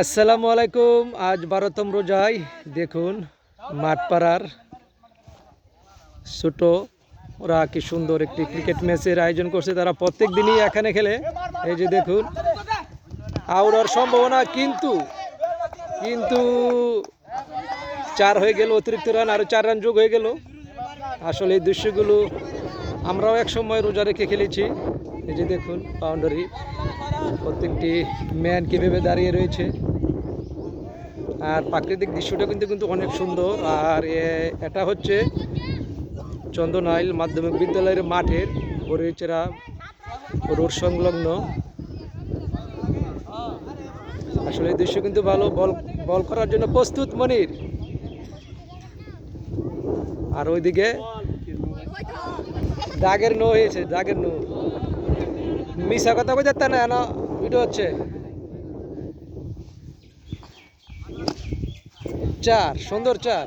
আসসালামু আলাইকুম আজ বারোতম রোজায় দেখুন, মাঠপাড়ার ছোট ওরা কি সুন্দর একটি ক্রিকেট ম্যাচের আয়োজন করছে। তারা প্রত্যেক দিনই এখানে খেলে। এই যে দেখুন আউড়ার সম্ভাবনা কিন্তু কিন্তু চার হয়ে গেল, অতিরিক্ত রান আরও চার রান যোগ হয়ে গেল। আসলে এই দৃশ্যগুলো আমরাও এক সময় রোজা রেখে খেলেছি। এই যে দেখুন বাউন্ডারি প্রত্যেকটি ম্যান কীভাবে দাঁড়িয়ে রয়েছে। আর প্রাকৃতিক দৃশ্যটা কিন্তু কিন্তু অনেক সুন্দর। আর এটা হচ্ছে চন্দনাইল মাধ্যমিক বিদ্যালয়ের মাঠের বরিচেরা রোড সংলগ্ন। আসলে এই দৃশ্য কিন্তু ভালো বল বল করার জন্য প্রস্তুত মনির। আর ওইদিকে দাগের নো হয়েছে দাগের নো। মিশা কথা কই যাচ্ছে না না ভিডিও হচ্ছে। চার সুন্দর চার।